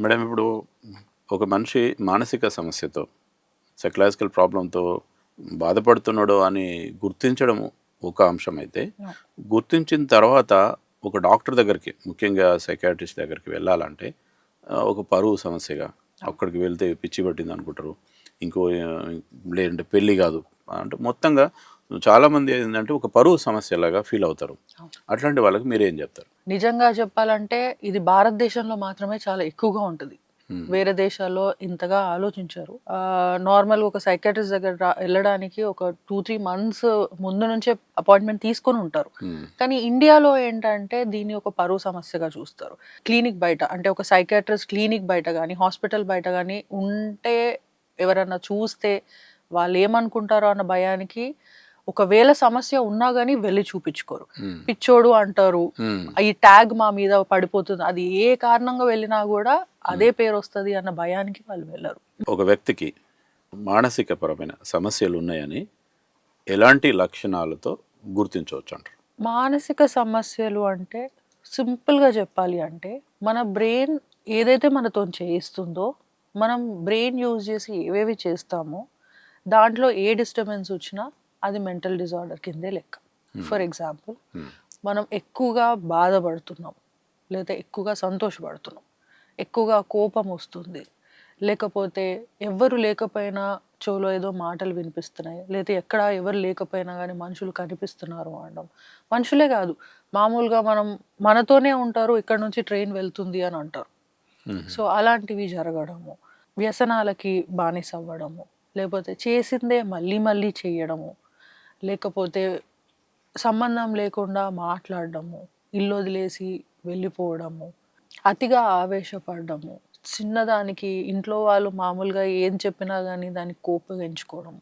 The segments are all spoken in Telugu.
మేడం ఇప్పుడు ఒక మనిషి మానసిక సమస్యతో సైకలాజికల్ ప్రాబ్లంతో బాధపడుతున్నాడు అని గుర్తించడం ఒక అంశం అయితే. గుర్తించిన తర్వాత ఒక డాక్టర్ దగ్గరికి ముఖ్యంగా సైకాట్రిస్ట్ దగ్గరికి వెళ్ళాలంటే ఒక పరువు సమస్యగా అక్కడికి వెళ్తే పిచ్చి పట్టింది అనుకుంటారు ఇంకో లేదంటే పెళ్ళి కాదు. అంటే మొత్తంగా చాలామంది ఏంటంటే ఒక పరువు సమస్యలాగా ఫీల్ అవుతారు. అట్లాంటి వాళ్ళకి మీరు ఏం చెప్తారు నిజంగా చెప్పాలంటే ఇది భారతదేశంలో మాత్రమే చాలా ఎక్కువగా ఉంటుంది. వేరే దేశాల్లో ఇంతగా ఆలోచించారు నార్మల్ ఒక సైకాట్రిస్ట్ దగ్గర వెళ్ళడానికి ఒక టూ త్రీ మంత్స్ ముందు నుంచే అపాయింట్మెంట్ తీసుకొని ఉంటారు. కానీ ఇండియాలో ఏంటంటే దీన్ని ఒక పరువు సమస్యగా చూస్తారు క్లినిక్ బయట అంటే ఒక సైకాట్రిస్ట్ క్లినిక్ బయట కానీ హాస్పిటల్ బయట కానీ ఉంటే ఎవరన్నా చూస్తే వాళ్ళు ఏమనుకుంటారో అన్న భయానికి ఒకవేళ సమస్య ఉన్నా కానీ వెళ్ళి చూపించుకోరు. పిచ్చోడు అంటారు. ఈ ట్యాగ్ మా మీద పడిపోతుంది. అది ఏ కారణంగా వెళ్ళినా కూడా అదే పేరు వస్తుంది అన్న భయానికి వాళ్ళు వెళ్ళరు. ఒక వ్యక్తికి మానసిక పరమైన సమస్యలు ఉన్నాయని ఎలాంటి లక్షణాలతో గుర్తించవచ్చు అంటారు మానసిక సమస్యలు అంటే సింపుల్గా చెప్పాలి అంటే మన బ్రెయిన్ ఏదైతే మనతో చేయిస్తుందో మనం బ్రెయిన్ యూజ్ చేసి ఏవేవి చేస్తామో దాంట్లో ఏ డిస్టర్బెన్స్ వచ్చినా అది మెంటల్ డిజార్డర్ కిందే లెక్క ఫర్ ఎగ్జాంపుల్ Hmm. మనం ఎక్కువగా బాధపడుతున్నాం లేదా ఎక్కువగా సంతోషపడుతున్నాం ఎక్కువగా కోపం వస్తుంది లేకపోతే ఎవ్వరు లేకపోయినా చెవులో ఏదో మాటలు వినిపిస్తున్నాయి లేదా ఎక్కడ ఎవరు లేకపోయినా కానీ మనుషులు కనిపిస్తున్నారు అనడం మనుషులే కాదు మామూలుగా మనం మనతోనే ఉంటారు ఇక్కడ నుంచి ట్రైన్ వెళ్తుంది అని అంటారు Hmm. సో అలాంటివి జరగడము వ్యసనాలకి బానిస అవ్వడము లేకపోతే చేసిందే మళ్ళీ మళ్ళీ చేయడము లేకపోతే సంబంధం లేకుండా మాట్లాడడము ఇల్లు వదిలేసి వెళ్ళిపోవడము అతిగా ఆవేశపడడము చిన్నదానికి ఇంట్లో వాళ్ళు మామూలుగా ఏం చెప్పినా కానీ దానికి కోపగించుకోవడం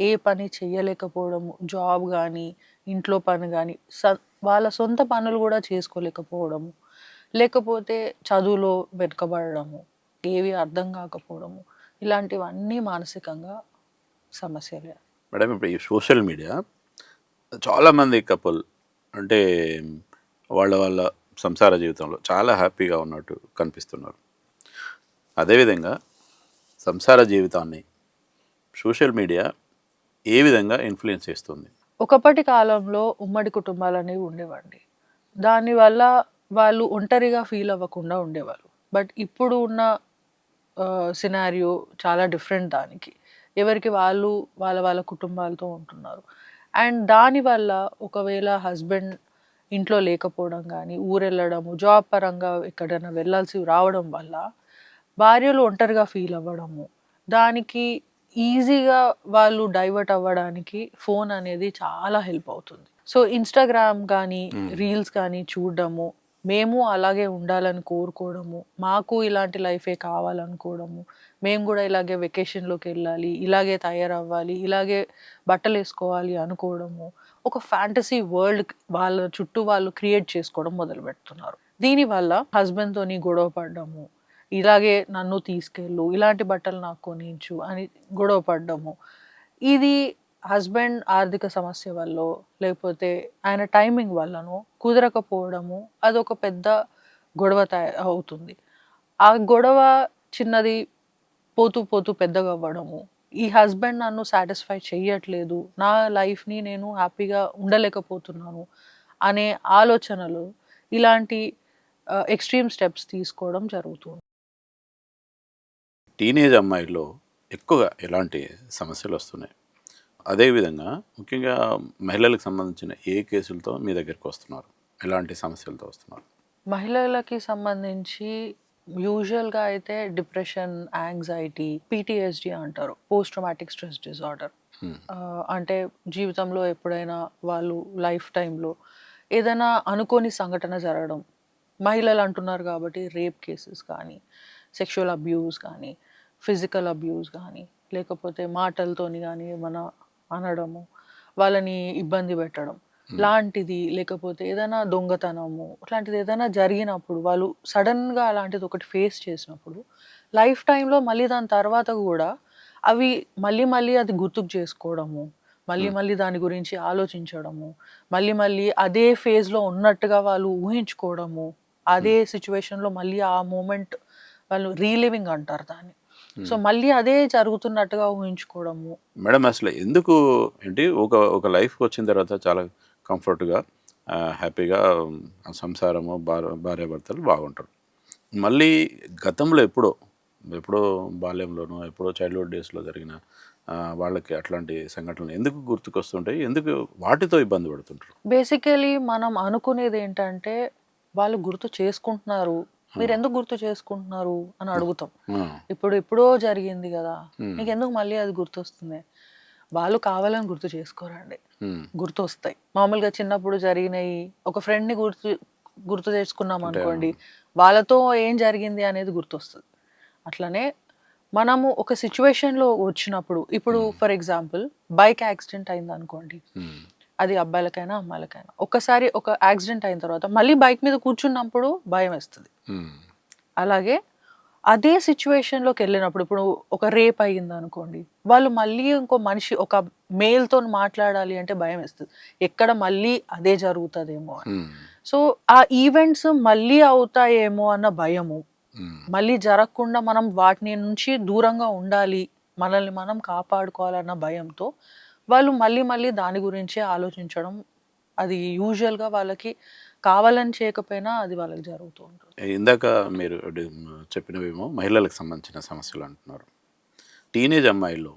ఏ పని చేయలేకపోవడము జాబ్ కానీ ఇంట్లో పని కానీ స వాళ్ళ సొంత పనులు కూడా చేసుకోలేకపోవడము లేకపోతే చదువులో వెనుకబడము ఏవి అర్థం కాకపోవడము ఇలాంటివన్నీ మానసికంగా సమస్యలే. మేడం ఇప్పుడు ఈ సోషల్ మీడియా చాలామంది కపుల్ అంటే వాళ్ళ వాళ్ళ సంసార జీవితంలో చాలా హ్యాపీగా ఉన్నట్టు కనిపిస్తున్నారు. అదేవిధంగా సంసార జీవితాన్ని సోషల్ మీడియా ఏ విధంగా ఇన్ఫ్లుయెన్స్ చేస్తుంది? ఒకప్పటి కాలంలో ఉమ్మడి కుటుంబాలు అనేవి ఉండేవండి. దానివల్ల వాళ్ళు ఒంటరిగా ఫీల్ అవ్వకుండా ఉండేవారు. బట్ ఇప్పుడు ఉన్న సినారియో చాలా డిఫరెంట్ దానికి. ఎవరికి వాళ్ళు వాళ్ళ వాళ్ళ కుటుంబాలతో ఉంటున్నారు. అండ్ దానివల్ల ఒకవేళ హస్బెండ్ ఇంట్లో లేకపోవడం కానీ ఊరెళ్ళడము జాబ్ పరంగా ఎక్కడైనా వెళ్ళాల్సి రావడం వల్ల భార్యలు ఒంటరిగా ఫీల్ అవ్వడము దానికి ఈజీగా వాళ్ళు డైవర్ట్ అవ్వడానికి ఫోన్ అనేది చాలా హెల్ప్ అవుతుంది. సో ఇన్స్టాగ్రామ్ కానీ రీల్స్ కానీ చూడడము మేము అలాగే ఉండాలని కోరుకోవడము మాకు ఇలాంటి లైఫే కావాలనుకోవడము మేము కూడా ఇలాగే వెకేషన్లోకి వెళ్ళాలి ఇలాగే తయారవ్వాలి ఇలాగే బట్టలు వేసుకోవాలి అనుకోవడము ఒక ఫ్యాంటసీ వరల్డ్ వాళ్ళ చుట్టూ వాళ్ళు క్రియేట్ చేసుకోవడం మొదలు పెడుతున్నారు. దీనివల్ల హస్బెండ్తోని గొడవ పడ్డము ఇలాగే నన్ను తీసుకెళ్ళు ఇలాంటి బట్టలు నాకు కొనించు అని గొడవ పడ్డము. ఇది హస్బెండ్ ఆర్థిక సమస్య వల్ల లేకపోతే ఆయన టైమింగ్ వల్లనో కుదరకపోవడము అదొక పెద్ద గొడవ తయ- అవుతుంది. ఆ గొడవ చిన్నది పోతూ పోతూ పెద్దగా అవ్వడము ఈ హస్బెండ్ నన్ను సాటిస్ఫై చేయట్లేదు నా లైఫ్ని నేను హ్యాపీగా ఉండలేకపోతున్నాను అనే ఆలోచనలు ఇలాంటి ఎక్స్ట్రీమ్ స్టెప్స్ తీసుకోవడం జరుగుతుంది. టీనేజ్ అమ్మాయిలో ఎక్కువగా ఎలాంటి సమస్యలు వస్తున్నాయి? అదేవిధంగా ముఖ్యంగా మహిళలకు సంబంధించిన ఏ కేసులతో మీ దగ్గరికి వస్తున్నారు? ఎలాంటి సమస్యలతో వస్తున్నారు? మహిళలకి సంబంధించి యూజువల్గా అయితే డిప్రెషన్ యాంగ్జైటీ పీటీఎస్డి అంటారు పోస్ట్ ట్రమాటిక్ స్ట్రెస్ డిజార్డర్. అంటే జీవితంలో ఎప్పుడైనా వాళ్ళు లైఫ్ టైంలో ఏదైనా అనుకోని సంఘటన జరగడం మహిళలు అంటున్నారు కాబట్టి రేప్ కేసెస్ కానీ సెక్షువల్ అబ్యూస్ కానీ ఫిజికల్ అబ్యూస్ కానీ లేకపోతే మాటలతోని కానీ ఏమైనా అనడము వాళ్ళని ఇబ్బంది పెట్టడం లాంటిది లేకపోతే ఏదైనా దొంగతనము అట్లాంటిది ఏదైనా జరిగినప్పుడు వాళ్ళు సడన్గా అలాంటిది ఒకటి ఫేస్ చేసినప్పుడు లైఫ్ టైంలో మళ్ళీ దాని తర్వాత కూడా అవి మళ్ళీ మళ్ళీ అది గుర్తుకు చేసుకోవడము మళ్ళీ మళ్ళీ దాని గురించి ఆలోచించడము మళ్ళీ మళ్ళీ అదే ఫేజ్లో ఉన్నట్టుగా వాళ్ళు ఊహించుకోవడము అదే సిచ్యువేషన్లో మళ్ళీ ఆ మూమెంట్ వాళ్ళు రీలివింగ్ అంటారు దాన్ని. సో మళ్ళీ అదే జరుగుతున్నట్టుగా ఊహించుకోవడము. మేడం అసలు ఎందుకు ఏంటి? ఒక ఒక లైఫ్కి వచ్చిన తర్వాత చాలా కంఫర్ట్గా హ్యాపీగా సంసారము భార్య భార్యాభర్తలు బాగుంటారు. మళ్ళీ గతంలో ఎప్పుడో ఎప్పుడో బాల్యంలోనో ఎప్పుడో చైల్డ్హుడ్ డేస్లో జరిగిన వాళ్ళకి అట్లాంటి సంఘటనలు ఎందుకు గుర్తుకొస్తుంటాయి? ఎందుకు వాటితో ఇబ్బంది పడుతుంటారు? బేసికలీ మనం అనుకునేది ఏంటంటే వాళ్ళు గుర్తు చేసుకుంటున్నారు. మీరు ఎందుకు గుర్తు చేసుకుంటున్నారు అని అడుగుతాం. ఇప్పుడు ఎప్పుడో జరిగింది కదా. నీకు ఎందుకు మళ్ళీ అది గుర్తొస్తుంది? వాళ్ళు కావాలని గుర్తు చేసుకోరండి. గుర్తు వస్తాయి మామూలుగా చిన్నప్పుడు జరిగినాయి ఒక ఫ్రెండ్ని గుర్తు గుర్తు తెచ్చుకున్నాం అనుకోండి వాళ్ళతో ఏం జరిగింది అనేది గుర్తొస్తుంది. అట్లనే మనము ఒక సిచ్యువేషన్లో వచ్చినప్పుడు ఇప్పుడు ఫర్ ఎగ్జాంపుల్ బైక్ యాక్సిడెంట్ అయింది అనుకోండి అది అబ్బాయిలకైనా అమ్మాయిలకైనా. ఒక్కసారి ఒక యాక్సిడెంట్ అయిన తర్వాత మళ్ళీ బైక్ మీద కూర్చున్నప్పుడు భయం వేస్తుంది. అలాగే అదే సిచ్యువేషన్లోకి వెళ్ళినప్పుడు ఇప్పుడు ఒక రేప్ అయ్యింది అనుకోండి వాళ్ళు మళ్ళీ ఇంకో మనిషి ఒక మేల్తో మాట్లాడాలి అంటే భయం వేస్తుంది. ఎక్కడ మళ్ళీ అదే జరుగుతుందేమో అని. సో ఆ ఈవెంట్స్ మళ్ళీ అవుతాయేమో అన్న భయము. మళ్ళీ జరగకుండా మనం వాటిని నుంచి దూరంగా ఉండాలి మనల్ని మనం కాపాడుకోవాలన్న భయంతో వాళ్ళు మళ్ళీ మళ్ళీ దాని గురించే ఆలోచించడం అది యూజువల్గా వాళ్ళకి కావాలని చేయకపోయినా అది వాళ్ళకి జరుగుతూ ఉంటుంది. ఇందాక మీరు చెప్పినవేమో మహిళలకు సంబంధించిన సమస్యలు అంటున్నారు. టీనేజ్ అమ్మాయిల్లో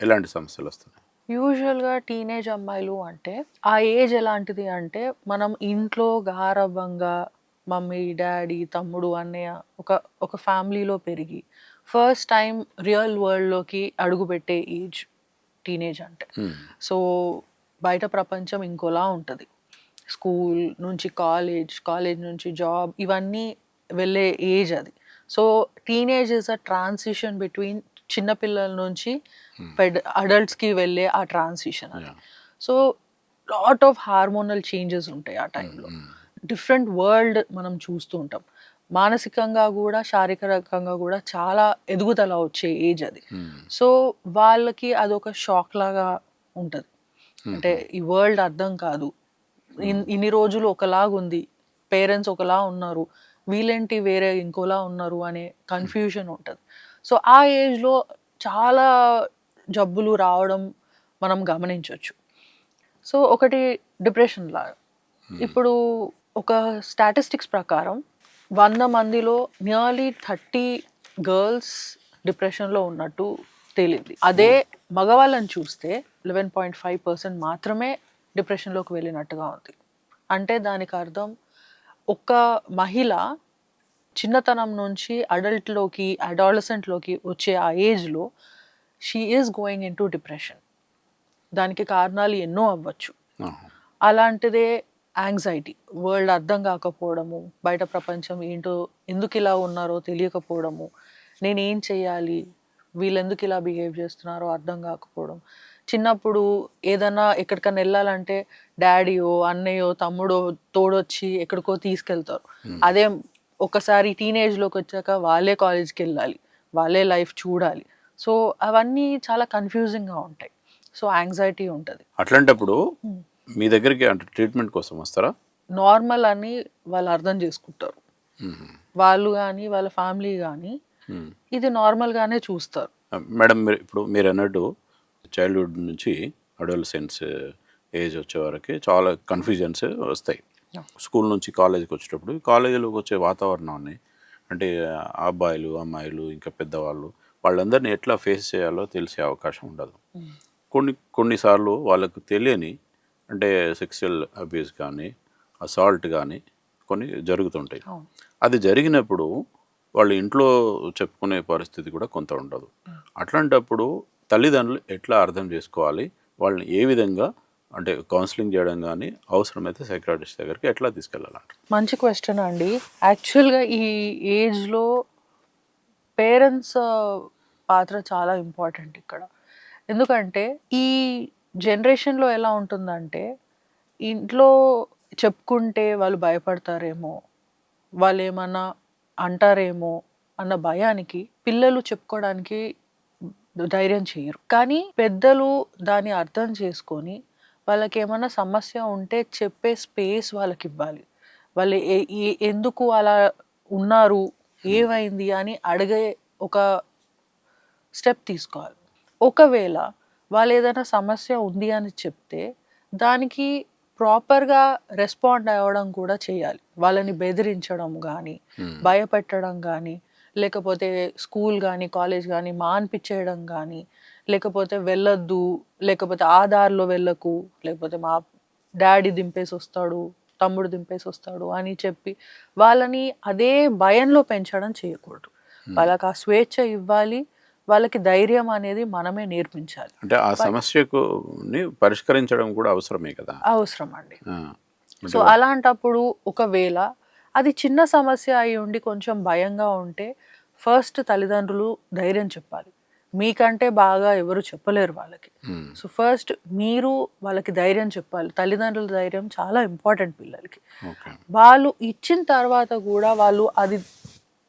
ఎలాంటి సమస్యలు వస్తున్నాయి? యూజువల్గా టీనేజ్ అమ్మాయిలు అంటే ఆ ఏజ్ ఎలాంటిది అంటే మనం ఇంట్లో గారభంగా మమ్మీ డాడీ తమ్ముడు అన్నయ్య ఒక ఒక ఫ్యామిలీలో పెరిగి ఫస్ట్ టైం రియల్ వరల్డ్లోకి అడుగుపెట్టే ఏజ్. టీనేజ్ అంటే. ఉమ్, సో బయట ప్రపంచం ఇంకోలా ఉంటుంది. స్కూల్ నుంచి కాలేజ్ కాలేజ్ నుంచి జాబ్ ఇవన్నీ వెళ్ళే ఏజ్ అది. So teenage is a transition between చిన్నపిల్లల నుంచి పెద్ద అడల్ట్స్కి వెళ్ళే ఆ ట్రాన్సిషన్ అది. So lot of hormonal changes ఉంటాయి ఆ టైంలో డిఫరెంట్ వరల్డ్ మనం చూస్తూ ఉంటాం. మానసికంగా కూడా శారీరకంగా కూడా చాలా ఎదుగుదల వచ్చే ఏజ్ అది. ఉమ్, సో వాళ్ళకి అదొక షాక్ లాగా ఉంటుంది. అంటే ఈ వరల్డ్ అర్థం కాదు. ఇన్- ఇన్ని రోజులు ఒకలాగా ఉంది పేరెంట్స్ ఒకలా ఉన్నారు. వీళ్ళేంటి వేరే ఇంకోలా ఉన్నారు అనే కన్ఫ్యూజన్ ఉంటుంది. సో ఆ ఏజ్లో చాలా జబ్బులు రావడం మనం గమనించవచ్చు సో ఒకటి డిప్రెషన్ లాగా ఇప్పుడు ఒక స్టాటిస్టిక్స్ ప్రకారం వంద మందిలో నియర్లీ థర్టీ గర్ల్స్ డిప్రెషన్లో ఉన్నట్టు తేలింది. అదే మగవాళ్ళని చూస్తే లెవెన్ పాయింట్ ఫైవ్ పర్సెంట్ మాత్రమే డిప్రెషన్లోకి వెళ్ళినట్టుగా ఉంది. అంటే దానికి అర్థం ఒక మహిళ చిన్నతనం నుంచి అడల్ట్లోకి అడాలసెంట్లోకి వచ్చే ఆ ఏజ్లో she is going into depression దానికి కారణాలు ఎన్నో అవ్వచ్చు. అలాంటిదే యాంగ్జైటీ వరల్డ్ అర్థం కాకపోవడము బయట ప్రపంచం ఏంటో ఎందుకు ఇలా ఉన్నారో తెలియకపోవడము నేను ఏం చేయాలి వీళ్ళు ఎందుకు ఇలా బిహేవ్ చేస్తున్నారో అర్థం కాకపోవడం. చిన్నప్పుడు ఏదైనా ఎక్కడికైనా వెళ్ళాలంటే డాడీయో అన్నయ్యో తమ్ముడో తోడొచ్చి ఎక్కడికో తీసుకెళ్తారు. అదే ఒకసారి టీనేజ్లోకి వచ్చాక వాళ్ళే కాలేజ్కి వెళ్ళాలి వాళ్ళే లైఫ్ చూడాలి. సో అవన్నీ చాలా కన్ఫ్యూజింగ్గా ఉంటాయి. సో యాంగ్జైటీ ఉంటుంది. అట్లాంటప్పుడు మీ దగ్గరికి అంటే ట్రీట్మెంట్ కోసం వస్తారా? నార్మల్ అని వాళ్ళు అర్థం చేసుకుంటారు. వాళ్ళు కానీ వాళ్ళ ఫ్యామిలీ కానీ. ఇది నార్మల్గానే చూస్తారు. మేడం మీరు ఇప్పుడు మీరు అన్నట్టు చైల్డ్హుడ్ నుంచి అడోలసెన్స్ ఏజ్ వచ్చే వరకు చాలా కన్ఫ్యూజన్స్ వస్తాయి. స్కూల్ నుంచి కాలేజీకి వచ్చేటప్పుడు కాలేజీలోకి వచ్చే వాతావరణాన్ని అంటే అబ్బాయిలు అమ్మాయిలు ఇంకా పెద్దవాళ్ళు వాళ్ళందరినీ ఎట్లా ఫేస్ చేయాలో తెలిసే అవకాశం ఉండదు. కొన్ని కొన్నిసార్లు వాళ్ళకు తెలియని అంటే సెక్సువల్ అబ్యూస్ కానీ అసాల్ట్ కానీ కొన్ని జరుగుతుంటాయి. అది జరిగినప్పుడు వాళ్ళు ఇంట్లో చెప్పుకునే పరిస్థితి కూడా కొంత ఉండదు. అట్లాంటప్పుడు తల్లిదండ్రులు ఎట్లా అర్థం చేసుకోవాలి? వాళ్ళని ఏ విధంగా అంటే కౌన్సిలింగ్ చేయడం కానీ అవసరమైతే సైకాట్రిస్ట్ దగ్గరికి ఎట్లా తీసుకెళ్ళాలంట మంచి క్వశ్చన్ అండి. యాక్చువల్గా ఈ ఏజ్లో పేరెంట్స్ పాత్ర చాలా ఇంపార్టెంట్ ఇక్కడ. ఎందుకంటే ఈ జనరేషన్లో ఎలా ఉంటుందంటే ఇంట్లో చెప్పుకుంటే వాళ్ళు భయపడతారేమో వాళ్ళు ఏమన్నా అంటారేమో అన్న భయానికి పిల్లలు చెప్పుకోవడానికి ధైర్యం చేయరు. కానీ పెద్దలు దాన్ని అర్థం చేసుకొని వాళ్ళకి ఏమైనా సమస్య ఉంటే చెప్పే స్పేస్ వాళ్ళకి ఇవ్వాలి వాళ్ళు ఏ- ఏ- ఎందుకు అలా ఉన్నారు ఏమైంది అని అడిగే ఒక స్టెప్ తీసుకోవాలి. ఒకవేళ వాళ్ళు ఏదైనా సమస్య ఉంది అని చెప్తే దానికి ప్రాపర్గా రెస్పాండ్ అవ్వడం కూడా చేయాలి. వాళ్ళని బెదిరించడం కానీ భయపెట్టడం కానీ లేకపోతే స్కూల్ కానీ కాలేజ్ కానీ మాన్పించేయడం కానీ లేకపోతే వెళ్ళొద్దు లేకపోతే ఆ దారిలో వెళ్ళకు లేకపోతే మా డాడీ దింపేసి వస్తాడు తమ్ముడు దింపేసి వస్తాడు అని చెప్పి వాళ్ళని అదే భయంలో పెంచడం చేయకూడదు. వాళ్ళకి ఆ స్వేచ్ఛ ఇవ్వాలి వాళ్ళకి ధైర్యం అనేది మనమే నేర్పించాలి. అంటే ఆ సమస్యకు పరిష్కరించడం కూడా అవసరమే కదా? అవసరం అండి. సో అలాంటప్పుడు ఒకవేళ అది చిన్న సమస్య అయి ఉండి కొంచెం భయంగా ఉంటే ఫస్ట్ తల్లిదండ్రులు ధైర్యం చెప్పాలి. మీకంటే బాగా ఎవరు చెప్పలేరు వాళ్ళకి. సో ఫస్ట్ మీరు వాళ్ళకి ధైర్యం చెప్పాలి. తల్లిదండ్రుల ధైర్యం చాలా ఇంపార్టెంట్ పిల్లలకి. వాళ్ళు ఇచ్చిన తర్వాత కూడా వాళ్ళు అది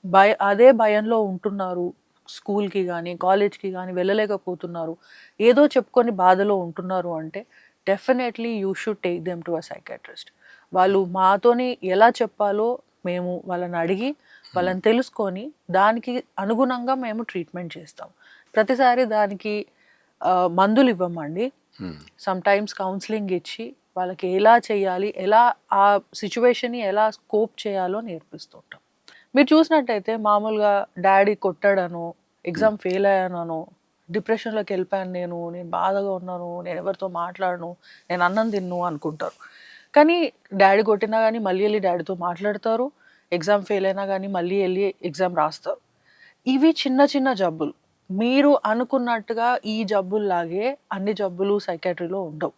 భయ అదే భయంలో ఉంటున్నారు స్కూల్కి కానీ కాలేజ్కి కానీ వెళ్ళలేకపోతున్నారు. ఏదో చెప్పుకొని బాధలో ఉంటున్నారు అంటే definitely you should take them to a psychiatrist. వాళ్ళు మాతోని ఎలా చెప్పాలో మేము వాళ్ళని అడిగి వాళ్ళని తెలుసుకొని దానికి అనుగుణంగా మేము ట్రీట్మెంట్ చేస్తాం. ప్రతిసారి దానికి మందులు ఇవ్వమండి. సమ్ టైమ్స్ కౌన్సిలింగ్ ఇచ్చి వాళ్ళకి ఎలా చేయాలి ఎలా ఆ సిచ్యువేషన్ని ఎలా స్కోప్ చేయాలో నేర్పిస్తుంటాం మీరు చూసినట్టయితే మామూలుగా డాడీ కొట్టాడను ఎగ్జామ్ ఫెయిల్ అయ్యానను డిప్రెషన్లోకి వెళ్ళిపోయాను నేను నేను బాధగా ఉన్నాను నేను ఎవరితో మాట్లాడను నేను అన్నం తిన్ను అనుకుంటారు. కానీ డాడీ కొట్టినా కానీ మళ్ళీ వెళ్ళి డాడీతో మాట్లాడతారు ఎగ్జామ్ ఫెయిల్ అయినా కానీ మళ్ళీ వెళ్ళి ఎగ్జామ్ రాస్తారు. ఇవి చిన్న చిన్న జబ్బులు. మీరు అనుకున్నట్టుగా ఈ జబ్బుల్లాగే అన్ని జబ్బులు సైకాట్రీలో ఉండవు.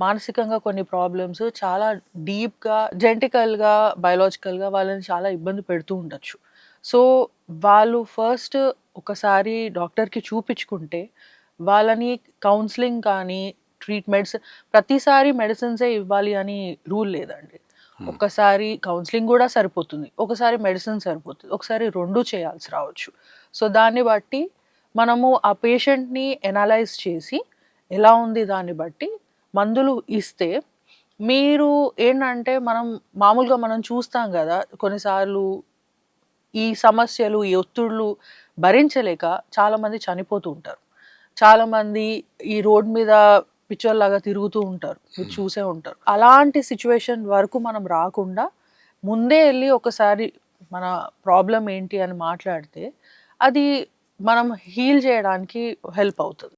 మానసికంగా కొన్ని ప్రాబ్లమ్స్ చాలా డీప్గా జెంటికల్గా బయలాజికల్గా వాళ్ళని చాలా ఇబ్బంది పెడుతూ ఉండొచ్చు. సో వాళ్ళు ఫస్ట్ ఒకసారి డాక్టర్కి చూపించుకుంటే వాళ్ళని కౌన్సిలింగ్ కానీ ట్రీట్మెంట్స్ ప్రతిసారి మెడిసిన్సే ఇవ్వాలి అని రూల్ లేదండి. ఒకసారి కౌన్సిలింగ్ కూడా సరిపోతుంది. ఒకసారి మెడిసిన్ సరిపోతుంది. ఒకసారి రెండు చేయాల్సి రావచ్చు. సో దాన్ని బట్టి మనము ఆ పేషెంట్ని ఎనలైజ్ చేసి ఎలా ఉంది దాన్ని బట్టి మందులు ఇస్తే మీరు ఏంటంటే మనం మామూలుగా మనం చూస్తాం కదా కొన్నిసార్లు ఈ సమస్యలు ఈ ఒత్తిళ్ళు భరించలేక చాలామంది చనిపోతూ ఉంటారు. చాలామంది ఈ రోడ్ మీద పిచ్చోళ్ళలాగా తిరుగుతూ ఉంటారు మీరు చూసే ఉంటారు. అలాంటి సిచ్యువేషన్ వరకు మనం రాకుండా ముందే వెళ్ళి ఒకసారి మన ప్రాబ్లం ఏంటి అని మాట్లాడితే అది మనం హీల్ చేయడానికి హెల్ప్ అవుతుంది.